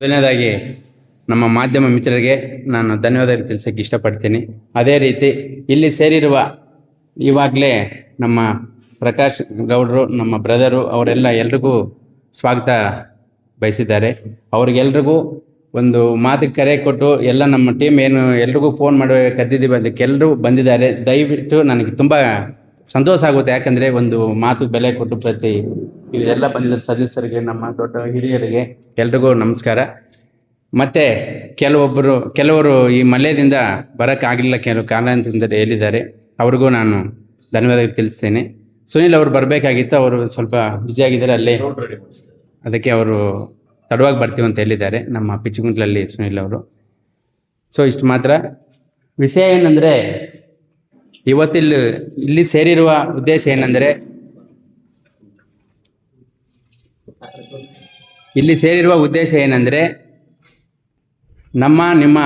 ಮೊದಲನೇದಾಗಿ ನಮ್ಮ ಮಾಧ್ಯಮ ಮಿತ್ರರಿಗೆ ನಾನು ಧನ್ಯವಾದ ತಿಳಿಸೋಕ್ಕೆ ಇಷ್ಟಪಡ್ತೀನಿ. ಅದೇ ರೀತಿ ಇಲ್ಲಿ ಸೇರಿರುವ ಇವಾಗಲೇ ನಮ್ಮ ಪ್ರಕಾಶ್ ಗೌಡರು, ನಮ್ಮ ಬ್ರದರು ಅವರೆಲ್ಲ ಎಲ್ರಿಗೂ ಸ್ವಾಗತ ಬಯಸಿದ್ದಾರೆ. ಅವ್ರಿಗೆಲ್ರಿಗೂ ಒಂದು ಮಾತು ಕರೆ ಕೊಟ್ಟು ಎಲ್ಲ ನಮ್ಮ ಟೀಮ್ ಏನು ಎಲ್ರಿಗೂ ಫೋನ್ ಮಾಡಿ ಕದ್ದಿದ್ದೀವಿ ಅದಕ್ಕೆ ಎಲ್ಲರೂ ಬಂದಿದ್ದಾರೆ. ದಯವಿಟ್ಟು ನನಗೆ ತುಂಬ ಸಂತೋಷ ಆಗುತ್ತೆ. ಯಾಕಂದರೆ ಒಂದು ಮಾತು ಬೆಲೆ ಕೊಟ್ಟು ಪ್ರತಿ ಇವರೆಲ್ಲ ಬಂದಿದ್ದ ಸದಸ್ಯರಿಗೆ, ನಮ್ಮ ದೊಡ್ಡ ಹಿರಿಯರಿಗೆ ಎಲ್ರಿಗೂ ನಮಸ್ಕಾರ. ಮತ್ತು ಕೆಲವೊಬ್ಬರು ಕೆಲವರು ಈ ಮಲ್ಯದಿಂದ ಬರೋಕ್ಕಾಗಲಿಲ್ಲ ಕೆಲವು ಕಾರಣದಿಂದ ಹೇಳಿದ್ದಾರೆ. ಅವ್ರಿಗೂ ನಾನು ಧನ್ಯವಾದ ತಿಳಿಸ್ತೇನೆ. ಸುನಿಲ್ ಅವರು ಬರಬೇಕಾಗಿತ್ತು, ಅವರು ಸ್ವಲ್ಪ ಬ್ಯುಸಿ ಆಗಿದ್ದಾರೆ, ಅಲ್ಲೇ ಅದಕ್ಕೆ ಅವರು ತಡವಾಗಿ ಬರ್ತೀವಿ ಅಂತ ಹೇಳಿದ್ದಾರೆ, ನಮ್ಮ ಪಿಚ್ಚುಗುಂಟ್ಲಲ್ಲಿ ಸುನಿಲ್ ಅವರು. ಸೊ ಇಷ್ಟು ಮಾತ್ರ. ವಿಷಯ ಏನಂದರೆ, ಇವತ್ತಿಲ್ಲಿ ಇಲ್ಲಿ ಸೇರಿರುವ ಉದ್ದೇಶ ಏನಂದರೆ ಇಲ್ಲಿ ಸೇರಿರುವ ಉದ್ದೇಶ ಏನಂದರೆ ನಮ್ಮ, ನಿಮ್ಮ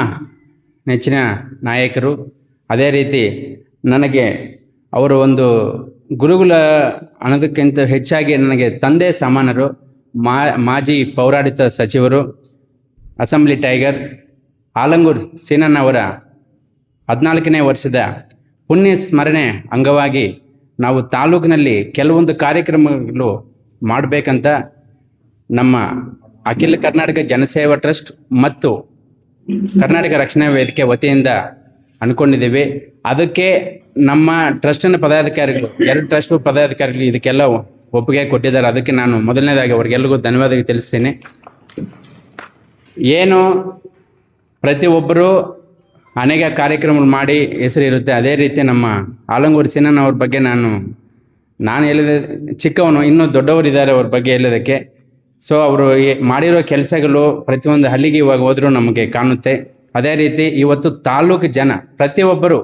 ನೆಚ್ಚಿನ ನಾಯಕರು, ಅದೇ ರೀತಿ ನನಗೆ ಅವರು ಒಂದು ಗುರುಗಳ ಅನ್ನೋದಕ್ಕಿಂತ ಹೆಚ್ಚಾಗಿ ನನಗೆ ತಂದೆ ಸಮಾನರು ಮಾ, ಮಾಜಿ ಪೌರಾಡಿತ ಸಚಿವರು, ಅಸೆಂಬ್ಲಿ ಟೈಗರ್, ಆಲಂಗೂರ್ ಸೀನಣ್ಣವರ ಹದಿನಾಲ್ಕನೇ ವರ್ಷದ ಪುಣ್ಯ ಸ್ಮರಣೆ ಅಂಗವಾಗಿ ನಾವು ತಾಲೂಕಿನಲ್ಲಿ ಕೆಲವೊಂದು ಕಾರ್ಯಕ್ರಮಗಳು ಮಾಡಬೇಕಂತ ನಮ್ಮ ಅಖಿಲ ಕರ್ನಾಟಕ ಜನಸೇವಾ ಟ್ರಸ್ಟ್ ಮತ್ತು ಕರ್ನಾಟಕ ರಕ್ಷಣಾ ವೇದಿಕೆ ವತಿಯಿಂದ ಅನ್ಕೊಂಡಿದ್ದೀವಿ ಅದಕ್ಕೆ ನಮ್ಮ ಟ್ರಸ್ಟಿನ ಪದಾಧಿಕಾರಿಗಳು, ಎರಡು ಟ್ರಸ್ಟ್ ಪದಾಧಿಕಾರಿಗಳು ಇದಕ್ಕೆಲ್ಲ ಒಪ್ಪಿಗೆ ಕೊಟ್ಟಿದ್ದಾರೆ. ಅದಕ್ಕೆ ನಾನು ಮೊದಲನೇದಾಗಿ ಅವ್ರಿಗೆಲ್ಲರಿಗೂ ಧನ್ಯವಾದ ತಿಳಿಸ್ತೀನಿ. ಏನು ಪ್ರತಿಯೊಬ್ಬರು ಅನೇಕ ಕಾರ್ಯಕ್ರಮಗಳು ಮಾಡಿ ಹೆಸರಿರುತ್ತೆ ಅದೇ ರೀತಿ ನಮ್ಮ ಆಲಂಗೂರು ಬಗ್ಗೆ ನಾನು ನಾನು ಹೇಳಿದ ಚಿಕ್ಕವನು, ಇನ್ನೂ ದೊಡ್ಡವರಿದ್ದಾರೆ ಅವ್ರ ಬಗ್ಗೆ ಹೇಳೋದಕ್ಕೆ ಸೊ ಅವರು ಮಾಡಿರೋ ಕೆಲಸಗಳು ಪ್ರತಿಯೊಂದು ಹಳ್ಳಿಗೆ ಇವಾಗ ಹೋದರೂ ನಮಗೆ ಕಾಣುತ್ತೆ. ಅದೇ ರೀತಿ ಇವತ್ತು ತಾಲೂಕು ಜನ, ಪ್ರತಿಯೊಬ್ಬರು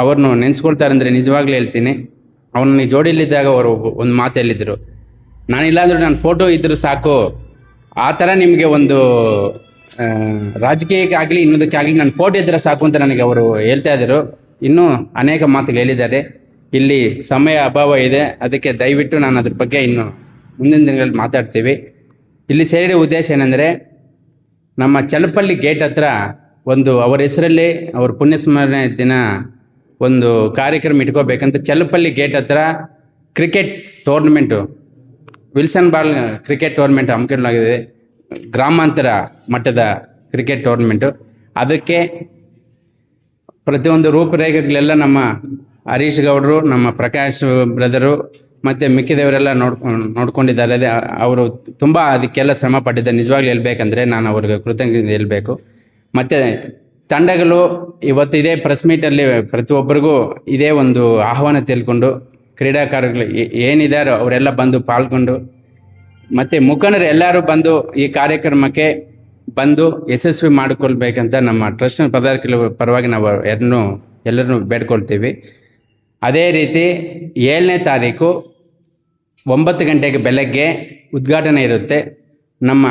ಅವರನ್ನು ನೆನೆಸ್ಕೊಳ್ತಾರೆ ಅಂದರೆ ನಿಜವಾಗ್ಲೂ ಹೇಳ್ತೀನಿ. ಅವನು ಜೋಡಿಲಿದ್ದಾಗ ಅವರು ಒಂದು ಮಾತು ಹೇಳಿದ್ರು. ನಾನಿಲ್ಲಾಂದ್ರೂ ನನ್ನ ಫೋಟೋ ಇದ್ದರೂ ಸಾಕು. ಆ ಥರ ನಿಮಗೆ ಒಂದು ರಾಜಕೀಯಕ್ಕಾಗಲಿ ಇನ್ನೊಂದಕ್ಕಾಗಲಿ ನನ್ನ ಫೋಟೋ ಇದ್ದರೆ ಸಾಕು ಅಂತ ನನಗೆ ಅವರು ಹೇಳ್ತಾ ಇದ್ದರು ಇನ್ನೂ ಅನೇಕ ಮಾತುಗಳು ಹೇಳಿದ್ದಾರೆ. ಇಲ್ಲಿ ಸಮಯ ಅಭಾವ ಇದೆ. ಅದಕ್ಕೆ ದಯವಿಟ್ಟು ನಾನು ಅದ್ರ ಬಗ್ಗೆ ಇನ್ನು ಮುಂದಿನ ದಿನಗಳಲ್ಲಿ ಮಾತಾಡ್ತೀವಿ. ಇಲ್ಲಿ ಸೇರಿದ ಉದ್ದೇಶ ಏನಂದರೆ, ನಮ್ಮ ಚಲಪಲ್ಲಿ ಗೇಟ್ ಹತ್ರ ಒಂದು ಅವರ ಹೆಸರಲ್ಲಿ ಅವ್ರ ಪುಣ್ಯಸ್ಮರಣೆ ದಿನ ಒಂದು ಕಾರ್ಯಕ್ರಮ ಇಟ್ಕೋಬೇಕಂತ ಚಲಪಲ್ಲಿ ಗೇಟ್ ಹತ್ರ cricket tournament, Wilson ball cricket tournament ಹಮ್ಮಿಕೊಳ್ಳಲಾಗಿದೆ. ಗ್ರಾಮಾಂತರ ಮಟ್ಟದ ಕ್ರಿಕೆಟ್ ಟೋರ್ನಮೆಂಟು. ಅದಕ್ಕೆ ಪ್ರತಿಯೊಂದು ರೂಪರೇಖೆಗಳೆಲ್ಲ ನಮ್ಮ ಹರೀಶ್ ಗೌಡರು, ನಮ್ಮ ಪ್ರಕಾಶ್ ಬ್ರದರು ಮತ್ತು ಮಿಕ್ಕಿದವರೆಲ್ಲ ನೋಡ್ಕೊಂಡು ನೋಡ್ಕೊಂಡಿದ್ದಾರೆ. ಅವರು ತುಂಬ ಅದಕ್ಕೆಲ್ಲ ಶ್ರಮ ಪಟ್ಟಿದ್ದಾರೆ. ನಿಜವಾಗ್ಲೂ ಹೇಳ್ಬೇಕಂದ್ರೆ ನಾನು ಅವ್ರಿಗೆ ಕೃತಜ್ಞತೆ ಹೇಳಬೇಕು. ಮತ್ತು ತಂಡಗಳು ಇವತ್ತು ಇದೇ ಪ್ರೆಸ್ ಮೀಟಲ್ಲಿ ಪ್ರತಿಯೊಬ್ಬರಿಗೂ ಇದೇ ಒಂದು ಆಹ್ವಾನ ತಿಳ್ಕೊಂಡು ಕ್ರೀಡಾಕಾರಗಳು ಏನಿದಾರೋ ಅವರೆಲ್ಲ ಬಂದು ಪಾಲ್ಗೊಂಡು ಮತ್ತು ಮುಖಂಡರು ಎಲ್ಲರೂ ಬಂದು ಈ ಕಾರ್ಯಕ್ರಮಕ್ಕೆ ಬಂದು ಯಶಸ್ವಿ ಮಾಡಿಕೊಳ್ಬೇಕಂತ ನಮ್ಮ ಟ್ರಸ್ಟ್ನ ಪದಾರ್ಥಗಳ ಪರವಾಗಿ ನಾವು ಎರಡನ್ನೂ ಎಲ್ಲರನ್ನೂ ಬೇಡ್ಕೊಳ್ತೀವಿ. ಅದೇ ರೀತಿ ಏಳನೇ ತಾರೀಕು ಒಂಬತ್ತು ಗಂಟೆಗೆ ಬೆಳಗ್ಗೆ ಉದ್ಘಾಟನೆ ಇರುತ್ತೆ. ನಮ್ಮ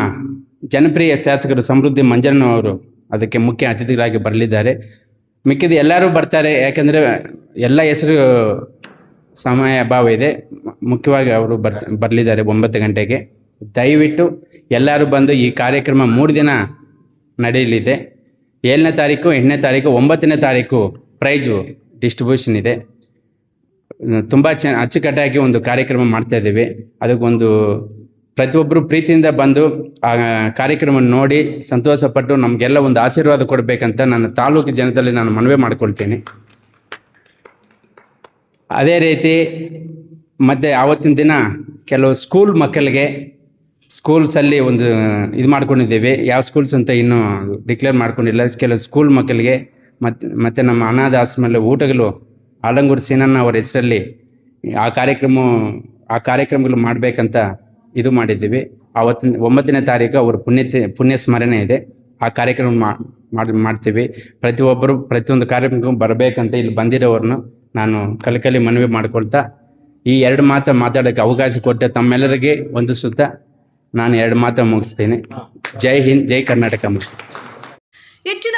ಜನಪ್ರಿಯ ಶಾಸಕರು ಸಮೃದ್ಧಿ ಮಂಜಣ್ಣ ಅವರು ಅದಕ್ಕೆ ಮುಖ್ಯ ಅತಿಥಿಗಳಾಗಿ ಬರಲಿದ್ದಾರೆ. ಮಿಕ್ಕಿದ ಎಲ್ಲರೂ ಬರ್ತಾರೆ, ಯಾಕೆಂದರೆ ಎಲ್ಲ ಹೆಸರು ಸಮಯ ಅಭಾವ ಇದೆ. ಮುಖ್ಯವಾಗಿ ಅವರು ಬರ್, ಬರಲಿದ್ದಾರೆ ಒಂಬತ್ತು ಗಂಟೆಗೆ. ದಯವಿಟ್ಟು ಎಲ್ಲರೂ ಬಂದು ಈ ಕಾರ್ಯಕ್ರಮ ಮೂರು ದಿನ ನಡೆಯಲಿದೆ. ಏಳನೇ ತಾರೀಕು, ಎಂಟನೇ ತಾರೀಕು, ಒಂಬತ್ತನೇ ತಾರೀಕು ಪ್ರೈಜು ಡಿಸ್ಟ್ರಿಬ್ಯೂಷನ್ ಇದೆ. ತುಂಬ ಚೆನ್ನ ಅಚ್ಚುಕಟ್ಟಾಗಿ ಒಂದು ಕಾರ್ಯಕ್ರಮ ಮಾಡ್ತಾ ಇದ್ದೀವಿ. ಅದಕ್ಕೊಂದು ಪ್ರತಿಯೊಬ್ಬರು ಪ್ರೀತಿಯಿಂದ ಬಂದು ಆ ಕಾರ್ಯಕ್ರಮ ನೋಡಿ ಸಂತೋಷಪಟ್ಟು ನಮಗೆಲ್ಲ ಒಂದು ಆಶೀರ್ವಾದ ಕೊಡಬೇಕಂತ ನನ್ನ ತಾಲೂಕು ಜನದಲ್ಲಿ ನಾನು ಮನವಿ ಮಾಡ್ಕೊಳ್ತೀನಿ. ಅದೇ ರೀತಿ ಮತ್ತೆ ಆವತ್ತಿನ ದಿನ ಕೆಲವು ಸ್ಕೂಲ್ ಮಕ್ಕಳಿಗೆ ಸ್ಕೂಲ್ಸಲ್ಲಿ ಒಂದು ಇದು ಮಾಡ್ಕೊಂಡಿದ್ದೀವಿ. ಯಾವ ಸ್ಕೂಲ್ಸ್ ಅಂತ ಇನ್ನೂ ಡಿಕ್ಲೇರ್ ಮಾಡ್ಕೊಂಡಿಲ್ಲ. ಕೆಲವು ಸ್ಕೂಲ್ ಮಕ್ಕಳಿಗೆ ಮತ್ತು ಮತ್ತು ನಮ್ಮ ಅನಾಥ ಆಶ್ರಮದಲ್ಲಿ ಊಟಗಳು ಆಲಂಗೂರು ಸೀನನ್ನ ಅವರ ಹೆಸರಲ್ಲಿ ಆ ಕಾರ್ಯಕ್ರಮ ಆ ಕಾರ್ಯಕ್ರಮಗಳು ಮಾಡಬೇಕಂತ ಇದು ಮಾಡಿದ್ದೀವಿ. ಆವತ್ತಿನ ಒಂಬತ್ತನೇ ತಾರೀಕು ಅವರ ಪುಣ್ಯ ಪುಣ್ಯ ಸ್ಮರಣೆ ಇದೆ. ಆ ಕಾರ್ಯಕ್ರಮ ಮಾಡಿ ಮಾಡ್ತೀವಿ. ಪ್ರತಿಯೊಬ್ಬರು ಪ್ರತಿಯೊಂದು ಕಾರ್ಯಕ್ರಮಕ್ಕೂ ಬರಬೇಕಂತ ಇಲ್ಲಿ ಬಂದಿರೋವ್ರನ್ನು ನಾನು ಕಲಿಕಲಿ ಮನವಿ ಮಾಡಿಕೊಳ್ತಾ ಈ ಎರಡು ಮಾತು ಮಾತಾಡೋಕ್ಕೆ ಅವಕಾಶ ಕೊಟ್ಟೆ ತಮ್ಮೆಲ್ಲರಿಗೆ ಒಂದು ಸುತ್ತ ನಾನು ಎರಡು ಮಾತು ಮುಗಿಸ್ತೀನಿ. ಜೈ ಹಿಂದ್ ಜೈ ಕರ್ನಾಟಕ ಮುಗಿಸ್ತೀನಿ. ಹೆಚ್ಚಿನ